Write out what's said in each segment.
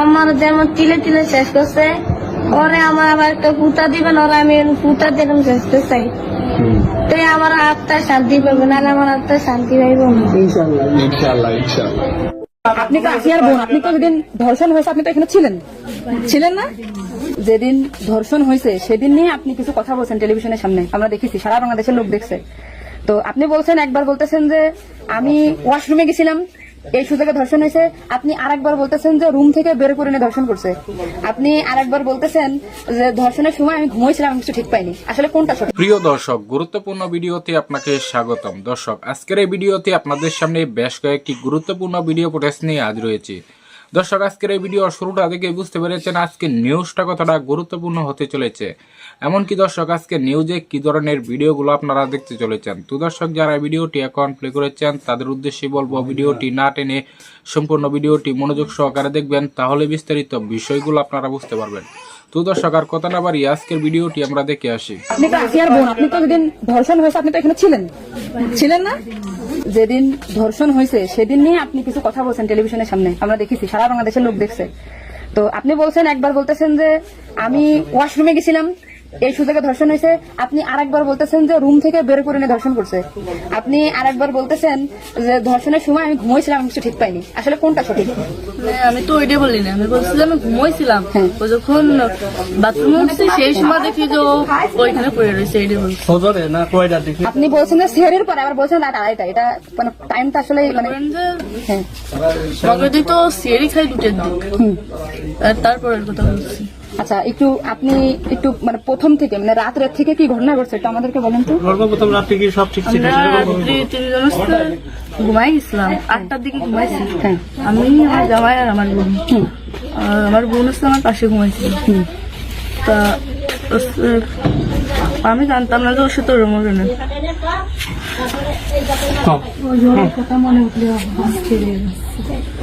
আমার যেমন তিলে তিলে শেষ করছে ওরে আমার আবার একটা পুতা দিবেন ওরা আমি পুতা দিলাম শেষ করতে চাই তো আমার আত্মা শান্তি পাবে না আমার আত্মা শান্তি পাইব ইনশাল্লাহ ইনশাল্লাহ ইনশাল্লাহ আপনি তো আসিয়ার বোন আপনি তো যেদিন ধর্ষণ হয়েছে আপনি তো এখানে ছিলেন। ছিলেন না? যেদিন ধর্ষণ হয়েছে সেদিন নিয়ে আপনি কিছু কথা বলছেন টেলিভিশনের সামনে। আমরা দেখেছি সারা বাংলাদেশের লোক দেখছে। তো আপনি বলছেন একবার বলতেছেন যে আমি ওয়াশরুমে গেছিলাম। এই সুযোগে ধর্ষণ হয়েছে। আপনি আরেকবার বলতেছেন যে রুম থেকে বের করে নিয়ে ধর্ষণ করছে। আপনি আরেকবার বলতেছেন যে ধর্ষণের সময় আমি ঘুমাইছিলাম, আমি কিছু ঠিক পাইনি। আসলে কোনটা প্রিয় দর্শক, গুরুত্বপূর্ণ ভিডিওতে আপনাকে স্বাগতম। দর্শক, আজকের এই ভিডিওতে আপনাদের সামনে বেশ কয়েকটি গুরুত্বপূর্ণ ভিডিও ফুটেজ নিয়ে আজ রয়েছে দর্শক, আজকের এই ভিডিও শুরুটা দেখে বুঝতে পেরেছেন আজকে নিউজটা কতটা গুরুত্বপূর্ণ হতে চলেছে। এমনকি দর্শক আজকে নিউজে কি ধরনের ভিডিওগুলো আপনারা দেখতে চলেছেন? তো দর্শক, যারা ভিডিওটি এখন প্লে করেছেন, তাদের উদ্দেশ্যে বলব, ভিডিওটি না টেনে সম্পূর্ণ ভিডিওটি মনোযোগ সহকারে দেখবেন, তাহলে বিস্তারিত বিষয়গুলো আপনারা বুঝতে পারবেন। তো দর্শক, আর কথা না বাড়িয়ে আজকের ভিডিওটি আমরা দেখে আসি। আপনি তো যেদিন ধর্ষণ হয়েছে, আপনি তো এখানে ছিলেন। ছিলেন না? যেদিন ধর্ষণ হয়েছে, সেদিন নিয়ে আপনি কিছু কথা বলছেন টেলিভিশনের সামনে। আমরা দেখেছি, সারা বাংলাদেশের লোক দেখছে। তো আপনি বলছেন, একবার বলতেছেন যে আমি ওয়াশরুমে গেছিলাম এই সুযোগে ধর্ষণ হয়েছে। আপনি আরেকবার বলতেছেন যে রুম থেকে বের করে নিয়ে ধর্ষণ করছে। আপনি আরেকবার বলতেছেন যে ধর্ষণের সময় আমি ঘুমাইছিলাম আমি কিছু ঠিক পাইনি। আসলে কোনটা সঠিক? আমি তো ওইটাই বলি না আমি বলছি যে আমি ঘুমাইছিলাম। হ্যাঁ। ও যখন বাথরুমে উঠছি সেই সময় দেখি যে ওইখানে পড়ে রয়েছে এইটাই বলছি। না কয়টা দেখি? আপনি বলছেন যে সেহরির পরে আবার বলছেন রাত আড়াইটা এটা মানে টাইমটা আসলে মানে যে হ্যাঁ। মগদি তো সিয়ারি খাই দুটের দিক তারপরের কথা বলছি। আচ্ছা একটু আপনি একটু মানে প্রথম থেকে মানে রাত রাত থেকে কি ঘটনা ঘটছে একটু আমাদেরকে বলেন তো? সর্বপ্রথম রাত্রে কি সব ঠিক ছিল? ঘুমাই গেছিলাম। আটটার দিকে ঘুমাইছি। হ্যাঁ। আমি আমার জামাই আর আমার বোন। আর আমার বোন হচ্ছে আমার পাশে ঘুমাইছিল। তা আমি জানতাম না যে ওর সাথে ওরম হবে না।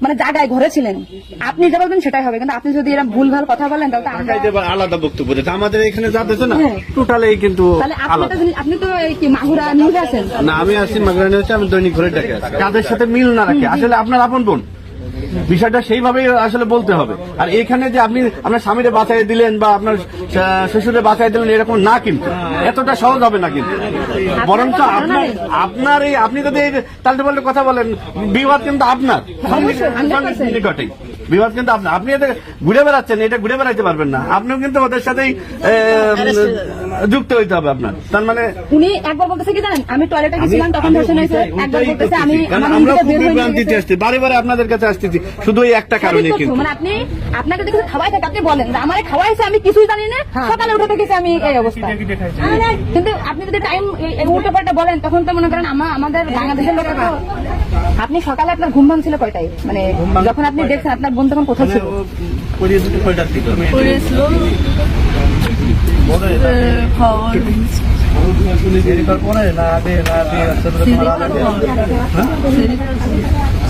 মানে জায়গায় ঘরে ছিলেন আপনি যা বলবেন সেটাই হবে কিন্তু আপনি যদি এরকম ভুল ভালো কথা বলেন তাহলে আলাদা বক্তব্য আমাদের এখানে যা দিতে না হ্যাঁ। টোটালি কিন্তু তাহলে আপনি তো মাগুরা আপনি তো এই কি মাহুরা নিউজে আছেন? না আমি আছি মাগুরা নিউজ আমি দৈনিক ঘরে ডাকে তাদের সাথে মিল না রাখে? আসলে আপনার আপন বোন। বিষয়টা সেইভাবে আসলে বলতে হবে। আর এখানে যে আপনি আপনার স্বামীরে বাঁচাই দিলেন বা আপনার শ্বশুরে বাঁচাই দিলেন এরকম না কিন্তু। এতটা সহজ হবে না কিন্তু। বরঞ্চ আপনার আপনার এই আপনি যদি তালতে তালটে পাল্টে কথা বলেন বিবাদ কিন্তু আপনার। 100% নিকটেই বিবাদ কিন্তু আপনার আপনি এতে ঘুরে বেড়াচ্ছেন এটা ঘুরে বেড়াইতে পারবেন না। আপনিও কিন্তু ওদের সাথেই যুক্ত হইতে হবে আপনার। তার মানে উনি একবার বলতেছে কি জানেন? আমি টয়লেটে গেছিলাম তখন ধর্ষণ হয়েছে একবার বলতেছে আমি আমার আমরা হয়ে বিভ্রান্তিতে গেছে। আসছি বারে বারে আপনাদের কাছে আসতেছি শুধু এই একটা কারণে কিন্তু। মানে আপনি আপনাকে যদি কিছু খাওয়াই থাকে আপনি বলেন যে আমারে খাওয়াইছে আমি কিছুই জানি না সকালে উঠে দেখেছি আমি এই অবস্থা। কিন্তু আপনি যদি টাইম উল্টো পাল্টা বলেন তখন তো মনে করেন আমা- আমাদের বাংলাদেশের লোকের আপনি সকালে আপনার ঘুম ভাঙছিল কয়টায়? মানে যখন আপনি দেখছেন আপনার বোন তখন কোথায় ছিল পড়েছিল খবর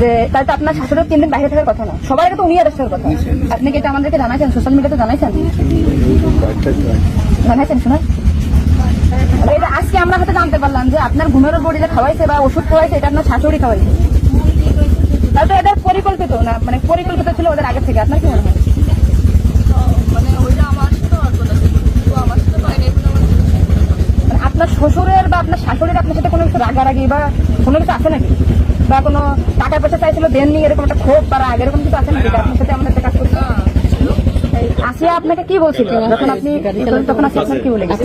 যে তাই তো আপনার শাশুড়ি তিন দিন বাইরে থাকার কথা না। সবার আগে তো উনি অ্যারেস্ট হওয়ার কথা। আপনি কি এটা আমাদেরকে জানাইছেন? সোশ্যাল মিডিয়াতে জানাইছেন? জানাইছেন শোনা এটা আজকে আমরা হয়তো জানতে পারলাম যে আপনার ঘুমের বডিতে খাওয়াইছে বা ওষুধ খাওয়াইছে, এটা আপনার শাশুড়ি খাওয়াইছে। তাহলে এদের পরিকল্পিত না? মানে পরিকল্পিত ছিল ওদের আগে থেকে। আপনার কি মনে হয়? মানে আপনার শ্বশুরের বা আপনার শাশুড়ির আপনার রাগারাগি বা কোনো কিছু আছে নাকি? বা কোনো টাকা পয়সা চাইছিল, দেননি, এরকম একটা ক্ষোভ বা রাগ, এরকম কিছু আছে নাকি যে আপনার সাথে আমাদের কাজ করছে এই আপনাকে কি বলছিল যখন আপনি তখন আপনার কি বলে গেছে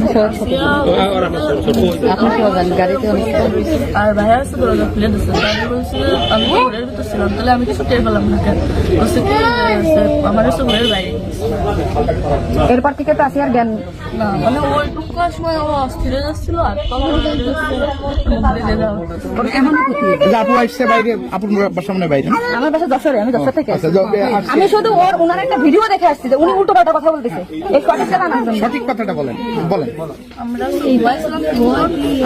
আর ভাইয়া আছে দরজা খুলে দিচ্ছে আমি ঘরের ভিতর ছিলাম তাহলে আমি কিছু টের পেলাম না বলছে কি যে, আমার হচ্ছে ঘরের বাইরে এরপর থেকে তো আসিয়ার জ্ঞান না মানে ওইটুকু সময় ও অস্থির যাচ্ছিল আর সামনে বাইরে আমার বাসা যশোরে আমি থেকে। আচ্ছা। আমি শুধু ওর ওনার একটা ভিডিও দেখে আসছি যে উনি উল্টো পাল্টা কথা বলতেছে? এই সঠিকটা জানার জন্য? সঠিক কথাটা বলেন। বলেন। আমরা এই ঘুমাইছিলাম ভোর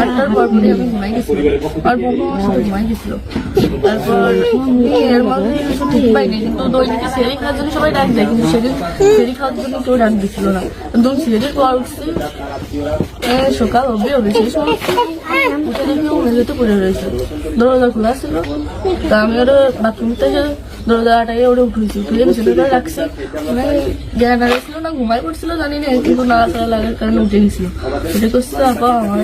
আটটার পর পরে আমি ঘুমাই গেছিল আর আমার ঘুমাই গেছিল। তারপর এর মধ্যে ঠিক পাইনি কিন্তু দৈনিক সেরি খাওয়ার জন্য সবাই ডাক দেয় কিন্তু সেদিন সেরি খাওয়ার জন্য কেউ ডাক দিচ্ছিল না। একদম সেরির পর উঠছি। এ, সকাল অব্দি হবে সেই সময় উঠে দেখি ও মেঝেতে পড়ে রয়েছে। দরজা খোলা ছিল। তা আমি ওর বাথরুম থেকে দরজা আটাই ওরে উঠেছি উঠে রাখছি। মানে জ্ঞান হারাইছিল না ঘুমাই পড়ছিল, জানি না কিন্তু নাড়াচাড়া লাগার কারণে উঠে গেছিল। উঠে করছে আপা আমার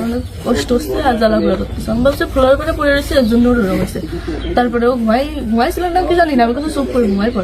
কষ্ট হচ্ছে আর জ্বালা পোড়া করতেছে আমি ভাবছি ফ্লোরের পরে পড়ে রয়েছে, এর জন্য ওর তারপরে ও ঘুমাই ঘুমাইছিল না, কি জানি না, আমি কিছু চুপ করে ঘুমাই পড়ে।